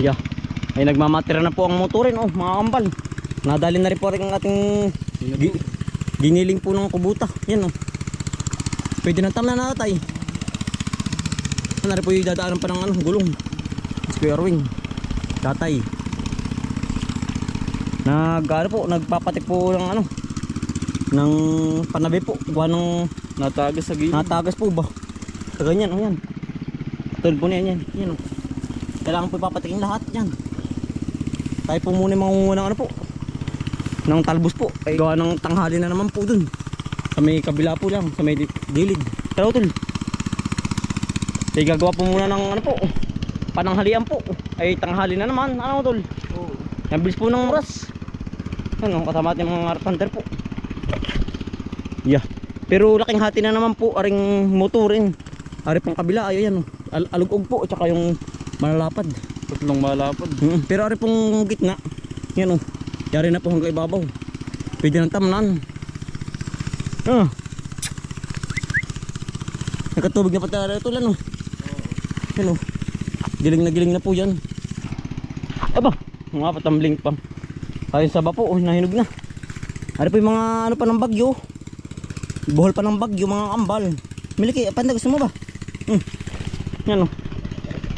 Yeah. Ay nagmamatira na po ang motorin oh, mga kambal. Nadali na rin po rin ang ating gi- giniling po ng kubuta. Yan oh. Pwede na tam na natay. Rin po yung dadaanan pa ng ano, gulong. Square wing. Tatay. Nag ano po, nagpapatik po ng ano ng panabi po. Gawa ng Natagas sa gilid. natagas po ba? Sa ganyan, oh yan. Tulad po niyan, yan. Yan oh. Kailangan po ipapatikin lahat yan. Tayo po muna yung mangunguha ng ano po. Ng talbos po. Ay gawa ng tanghali na naman po dun. Sa may kabila po lang, sa may gilid. Pero tol. Tayo gagawa po muna ng ano po. Pananghalian po. Ay tanghali na naman. Ano tol? Oo. Ang bilis po ng oras. Ano, kasama natin mga hunter po. Yeah. Pero laking hati na naman po aring motorin. Ari pang kabila, ayo yan. oh. Al alugog po, tsaka yung malalapad. Tatlong malapad. Mm, Pero ari pong gitna. Yan oh. Yari na po hanggang ibabaw. Pwede ng tamnan. Ah. Nakatubig na pati ari ito lan oh. Yan oh. Giling na giling na po yan. Aba, mga patambling pa. Ayun sa bapo, oh, nahinog na. Ari po yung mga ano pa ng bagyo. Buhol pa ng bagyo, mga kambal. Miliki, panda gusto mo ba? Hmm. Yan oh.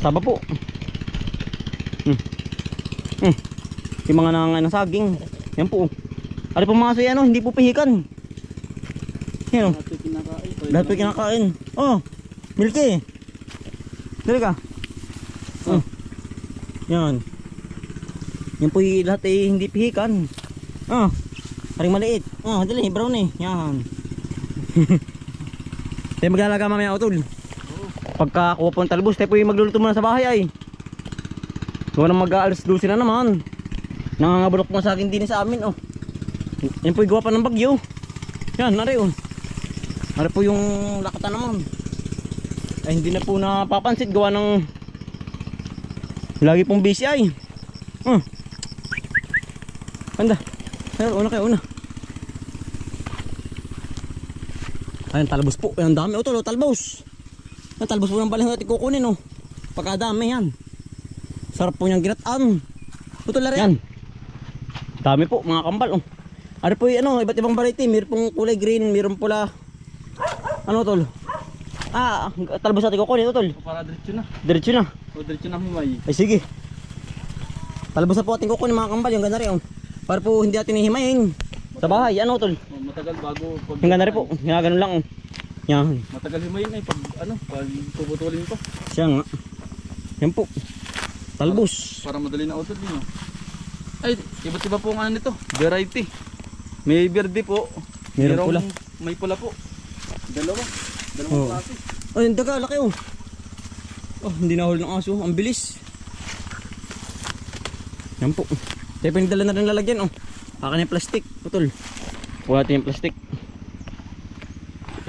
Saba po. Hmm. Hmm. Yung mga nangangain ng saging. Yan po. oh. Ari po mga suya, ano, hindi po pihikan. Yan oh. Ito kinakain. Lahat po kinakain. Oh, Milky. Dali ka. Oh. Yan. Yan po yung lahat ay hindi pihikan. Oh. Paring maliit. Oh, dali, brown eh. Yan. Tayo maglalaga mamaya utol. Pagka kuha po ng talbos, tayo po yung magluluto muna sa bahay ay. Gawa nang mag-aalas 12 na naman. Nangangabulok po sa akin din sa amin oh. Yan po yung gawa pa ng bagyo. Yan, nari oh. Ano po yung lakatan naman? Ay hindi na po napapansin gawa ng lagi pong busy ay. Hmm. Anda. Ayun, una kayo, una. Ayun, talbos po. Ayun, dami. O, tolo, talbos. Ayun, talbos po ng balang natin kukunin, oh. Pagkadami yan. Sarap po niyang ginataan. O, tolo, yan. Dami po, mga kambal, oh. Ano po yung ano, iba't ibang variety. Meron pong kulay green, meron pula ano tol? Ah, talbos natin kukunin ito tol. Para diretso na. Diretso na. O diretso na himay. Ay sige. Talbos na po ating kukunin mga kambal, yung ganda rin. Oh. Para po hindi natin hihimayin. Sa bahay, ano tol? Matagal bago pag Yung ganda rin po. Yung ganun lang. Oh. Yan. Matagal himayin ay pag ano, pag puputulin pa. Siya nga. Yan po. Talbos. Para madali na utol oh. Ay, iba't iba po ang ano nito. Variety. May verde po. Mayroong pula. May pula po. Dalawa. Dalawang Oo. klase. Ay, ang daga, laki oh. Oh, hindi nahuli ng aso. Ang bilis. Yan po. Tayo pa yung dala na rin lalagyan oh. Akin yung plastic. Putol. Kuha natin yung plastic.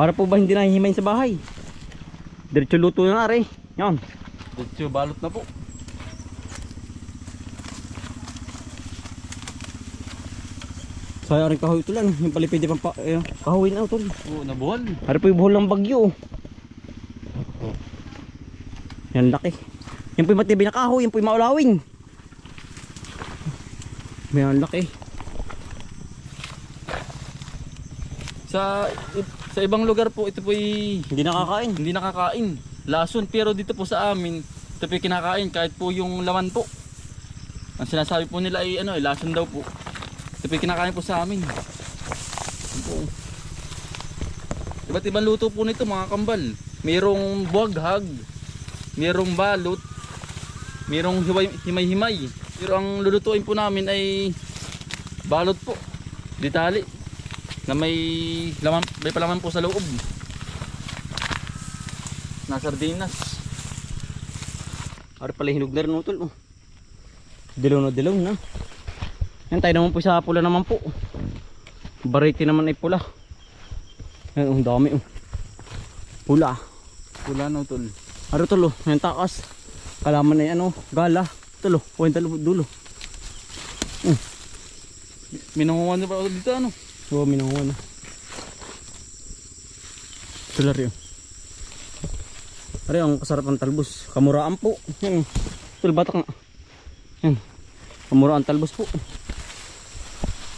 Para po ba hindi nahihimayin sa bahay? Diretso luto na rin. Yan. Diretso balot na po. Saya rin kahoy ito lang. Yung palipid pang pa, eh, kahoy na utol. Oo, nabuhal. Hari po yung buhol ng bagyo. Yan laki. Yan po yung matibay na kahoy. Yan po yung maulawing. Yan laki. Sa sa ibang lugar po ito po ay Hindi nakakain. hindi nakakain. Lason pero dito po sa amin ito po ay kinakain kahit po yung laman po. Ang sinasabi po nila ay ano, ay lason daw po. Ito po ay kinakain po sa amin. Po. Iba't ibang luto po nito mga kambal. Mayroong buwaghag, mayroong balot, mayroong hiway- himay-himay. Pero ang lulutuin po namin ay balot po. Ditali na may laman, may palaman po sa loob. Na sardinas. Hari pala hinog na rin utol. Oh. Dilaw na dilaw na. Yan tayo naman po sa pula naman po. Variety naman ay pula. Yan oh, dami oh. Pula. Wala na tol. Ano tulo? Yan takas. Kalaman na ano, gala. Tulo, kwenta dulo. Minangungan na pa dito ano. Oo, minanguha na. Tular yun. Ari, ang kasarap ng talbos. Kamuraan po. Yan. Tul, batak nga. Yan. Kamura ang talbos po.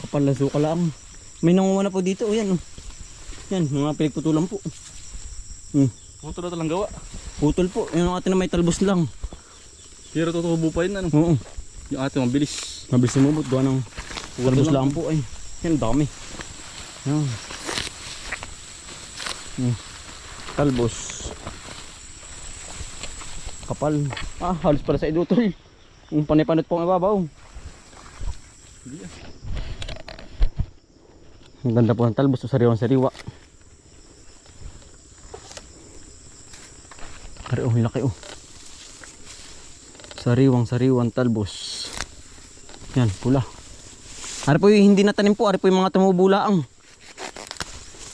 Kapal na suka lang. May nanguha na po dito. O yan. Oh. Yan, mga pinagputulan po. Hmm. Puto na talang gawa. Putol po. Yan ang atin na may talbos lang. Pero tutubo pa yun ano. Oo. Yung ating mabilis. Mabilis sumubot. Gawa ng talbos lang. lang po. Ay. Yan, dami. Yan. Hmm. Talbos. Kapal. Ah, halos pala sa idutol. Yung panipanot po ang ibabaw. Ang ganda po ng talbos. Sariwang sariwa. Ari oh, laki oh. Sariwang sariwang talbos. Yan, pula. Ari po yung hindi natanim po. Ari po yung mga tumubulaang.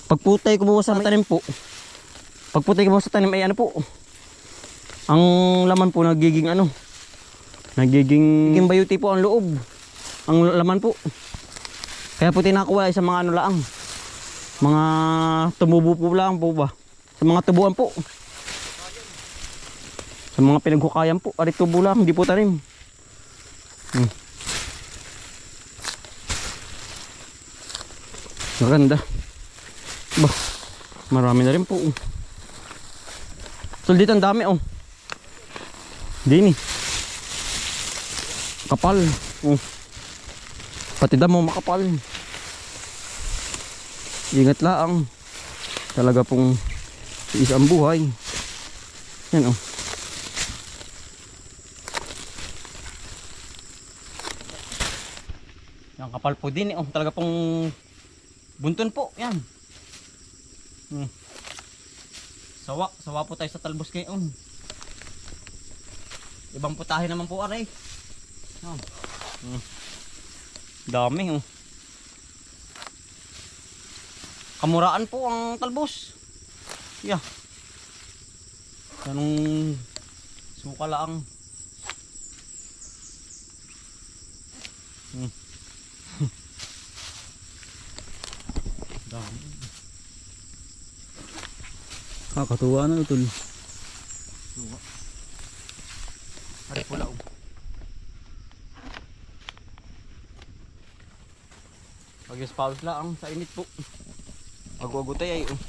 Pagputay kumuha sa tanim po. Pagputay kumuha sa tanim ay ano po. Ang laman po nagiging ano. Nagiging nagiging bayuti po ang loob. Ang laman po. Kaya po tinakuha ay sa mga ano laang. Mga tumubo po lang po ba. Sa mga tubuan po. Sa mga pinaghukayan po. Ari tubo lang. Hindi po tanim. Hmm. Maganda. Bah, marami na rin po. Tol, dito ang dami oh. Dini. Kapal. Oh. Pati damo makapal. Ingat lang. Talaga pong is ang buhay. Yan oh. Yan kapal po din eh. Oh. Talaga pong bunton po. Yan. Hmm. Sawa. Sawa po tayo sa talbos ngayon. Ibang putahe naman po aray. Yan. Hmm. Dami oh. Kamuraan po ang talbos. Yeah. Ganong suka lang. Hmm. Dami. Kakatuwa na utol. Ari pula oh. Pag-use pawis lang sa init po. Agwagutay ay oh.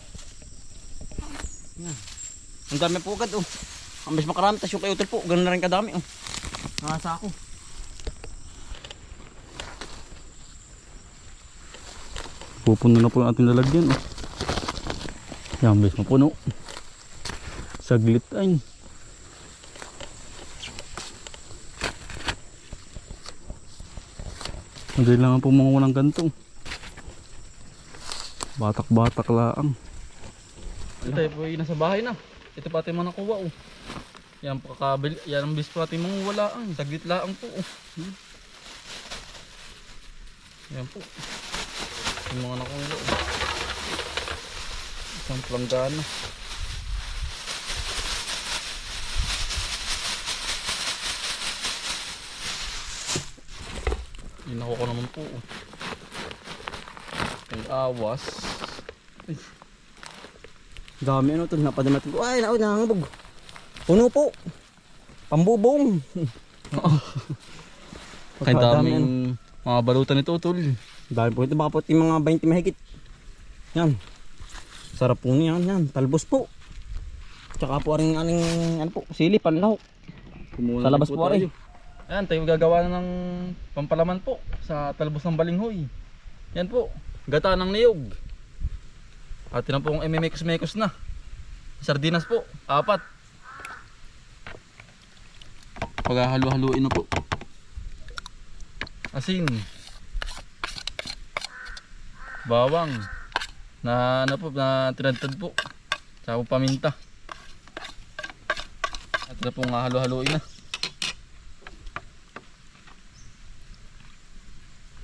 Yan. Ang dami po agad oh. Ang mas makarami tas yung kayotol po. Ganun na rin kadami oh. Nasa ako. Pupuno na po yung ating lalagyan. Oh. Yan, bis mapuno. Saglit ay. Kailangan po mga walang ganito. Batak-batak lang. Ito po yung nasa bahay na. Ito pati mga nakuha oh. Yan pakabil, yan ang bis pati mga wala ang saglit lang po oh. Yan po. Yung mga nakuha oh. Isang planggana. Inako ko naman po. oh. Ang awas. Dami ano tol. Napadamat ko. Ay naku nangangabog. Puno po. Pambubong. Kaya Pagkadami, ano. daming mga balutan nito tol. Dami po ito. Baka po mga 20 mahigit. Yan. Sarap po niyan. Yan. Talbos po. Tsaka po rin aning ano po. Sili panlaw. Sa labas rin po, tayo. Ayan, tayo gagawa ng pampalaman po sa talbos ng balinghoy. Yan po, gata ng niyog. At yun po ang ememekos-mekos na. Sardinas po, apat. Paghahalu-haluin na po. Asin. Bawang. Na ano po, na tinadtad po. Tsaka paminta. At na po nga halu-haluin na.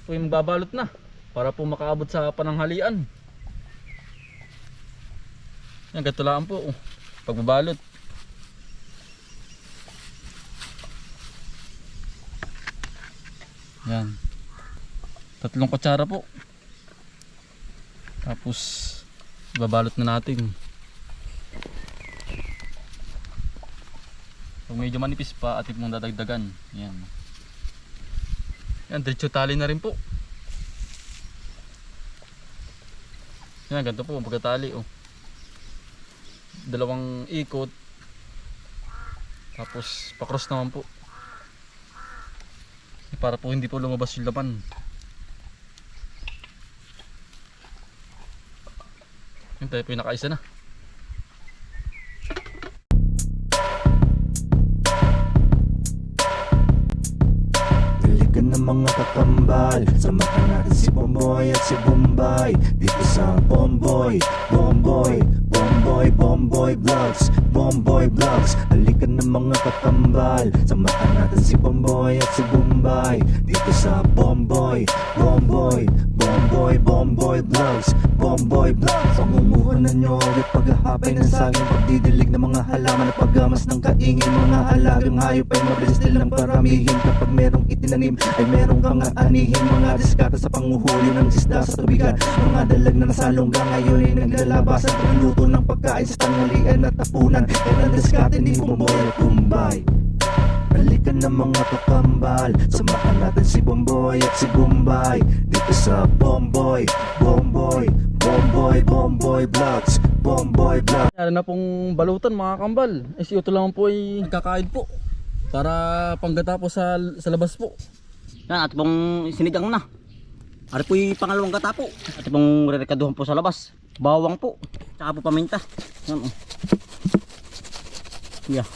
Po yung babalot na para po makaabot sa pananghalian. Yan, gatulaan po. oh. Pagbabalot. Yan. Tatlong kutsara po. Tapos, babalot na natin. Kung medyo manipis pa, atin mong dadagdagan. Yan. Yan, diretso tali na rin po. Yan, ganito po, pagkatali oh. Dalawang ikot. Tapos, pakross naman po. Para po hindi po lumabas yung laman. Yan tayo po yung nakaisa na. Daligan ng mga kakambal Samahan natin si Bomboy at si Bombay. Dito sa Bomboy, Bomboy, Bomboy, Bomboy Vlogs Bomboy Vlogs Halikan ng mga kakambal Samahan natin si Bomboy at si Bombay. Dito sa Bomboy, Bomboy, Bomboy, Bomboy Vlogs Bomboy Vlogs Pangunguhan na nyo ulit paghahapay ng saging Pagdidilig ng mga halaman at paggamas ng kaingin. Mga alagang hayop ay mabilis nilang paramihin. Kapag merong itinanim ay merong kang aanihin. Mga diskata sa panguhuli ng isda sa tubigan. Mga dalag na nasalongga ngayon ay naglalabasan Pagluto ng pagkain sa tanghalian at tapunan Yan ang diskate ni Bumboy at Bumbay Balikan ng mga kakambal Samahan natin si Bomboy at si Bombay Dito sa Bomboy, Bomboy, Bomboy, Bomboy Vlogs Bomboy Vlogs Meron na pong balutan mga kambal. Eh si Uto lang po ay nagkakaid po. Para panggata po sa, sa labas po. Yan, at pong sinigang na. Ari po yung pangalawang gata po. At pong rerekaduhan po sa labas. Bawang po. Tsaka po paminta. Yan oh. Yeah.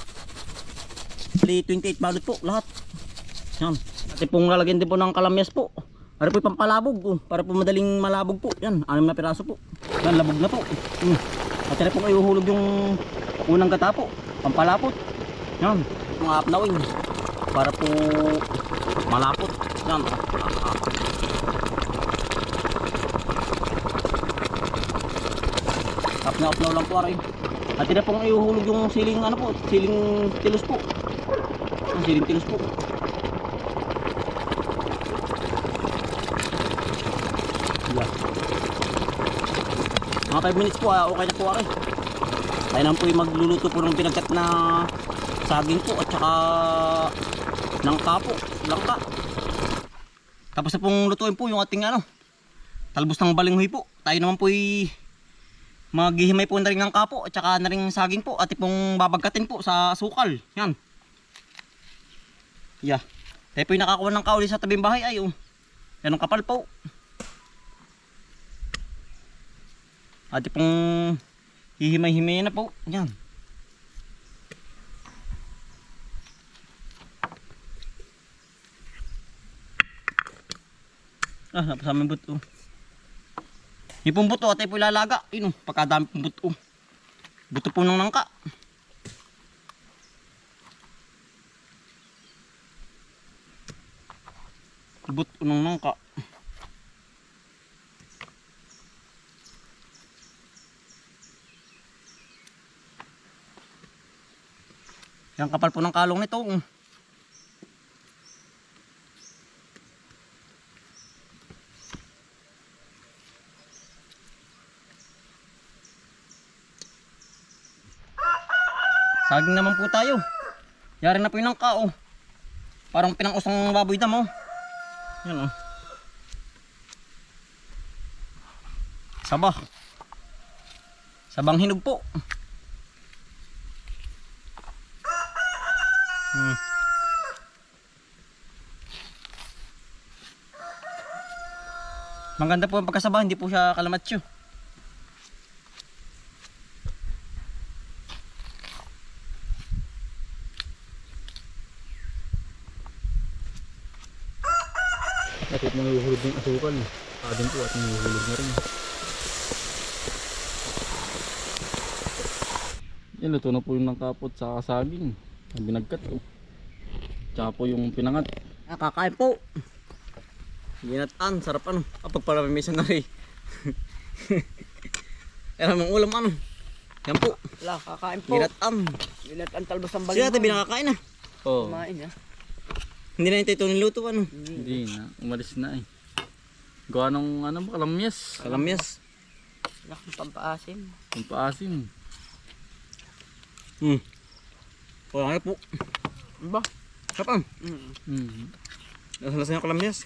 Bali 28 balot po lahat. Yan. At pong lalagyan din po ng kalamyas po. Ari po pampalabog. Oh. Para po madaling malabog po. Yan, anim na piraso po. Yan, labog na po. Mm. At ari po kayo yung unang gata po. Pampalapot. Yan. Mga apnawin. Para po malapot. Yan. Apnaw-apnaw lang po aray. At tira pong ihuhulog yung siling ano po, siling tilos po. Ang siling tilos po. Yeah. Mga 5 minutes po, ah, okay na po aray. Tayo lang po yung magluluto po ng pinagkat na saging po at saka ng kapo, langka. Tapos na pong lutuin po yung ating ano, talbos ng balinghoy po. Tayo naman po ay maghihimay po na rin ng kapo at saka na rin saging po at pong babagkatin po sa sukal. Yan. Yeah. Tayo po yung nakakuha ng kauli sa tabing bahay ay oh. Yan ang kapal po. At pong hihimay-himay na po. Yan. Ah, napasama yung buto. Yung pong buto, atay po ilalaga. Yun oh, pagkadami pong buto. Buto po ng nangka. Buto ng nangka. Yan kapal po ng kalong nito. oh. Saging naman po tayo. Yari na po yung nangka oh. Parang pinang-usang baboy dam oh. Yan oh. Sabah. Sabang hinog po. Hmm. Maganda po ang pagkasaba, hindi po siya kalamatsyo. At ito ng asukal. Adin po at nanguhulog na rin. Yan, luto na po yung nangkapot sa saging. Ang binagkat ko. Tsaka po yung pinangat. Nakakain po. Ginatan, sarap ano. Kapag pala may isang ngari. Pero mga ulam ano. Yan po. Wala, kakain po. Ginatan. Bilat ang talbos ng Sila balik. natin binakakain na. Oo. Oh, Kumain niya. Hindi na yung ito niluto ano. hindi na. Umalis na eh. Gawa ng ano ba, kalamyas. Kalamyas. Kang pampaasim. Yung paasim. Hmm. Wala na po. Ba? Sarap ano. Mm. Mm. Lasa yung kalamyas.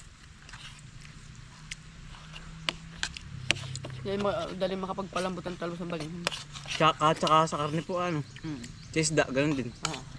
Yan ma dali makapagpalambot ang talbos ng baling. Tsaka, tsaka sa karne po ano. Hmm. Sa isda, ganun din. Ah.